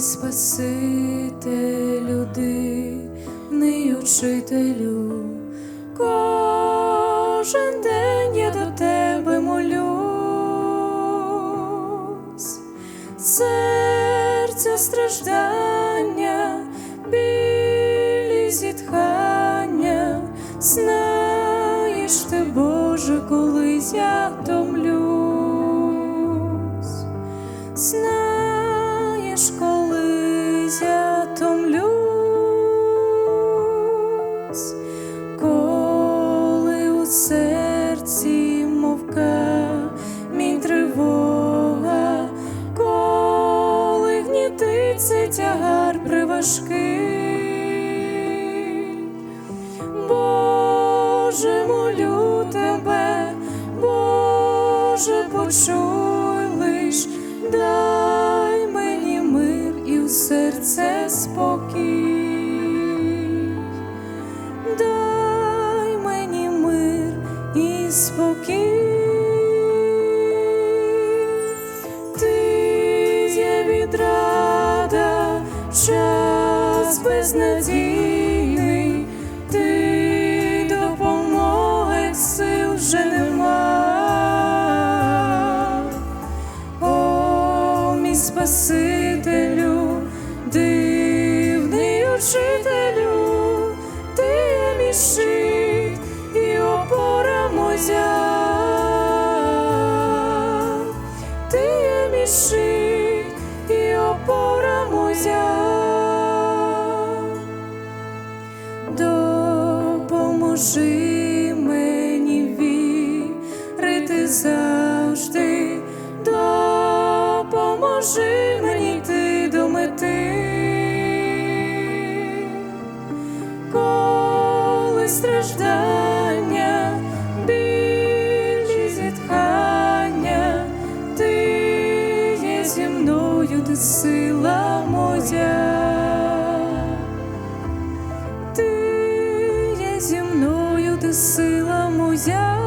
Спасителю, дивний учителю, кожен день я до тебе молюсь, серця страждання, білі зітхання, знаєш ти, Боже, колись я томлюсь. Томлюсь, коли у серці мовка мій тривога, коли гнітиться тягар приважкий. Боже, молю тебе, Боже, почуй лиш, спокій, дай мені мир і спокій. Ти є відрада, час безнадійний, ти допомоги сил вже нема. О, Спасителю, Допоможи мені вірити завжди, допоможи мені йти до мети. Коли страждання, моя.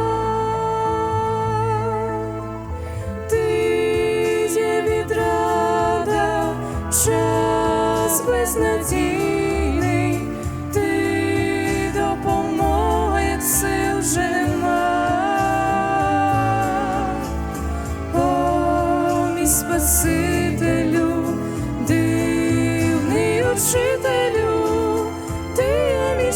Ти є відрада, час безнадійний, ти допомога, сил вже. О, мій Спасителю, дивний учителю, ти є мій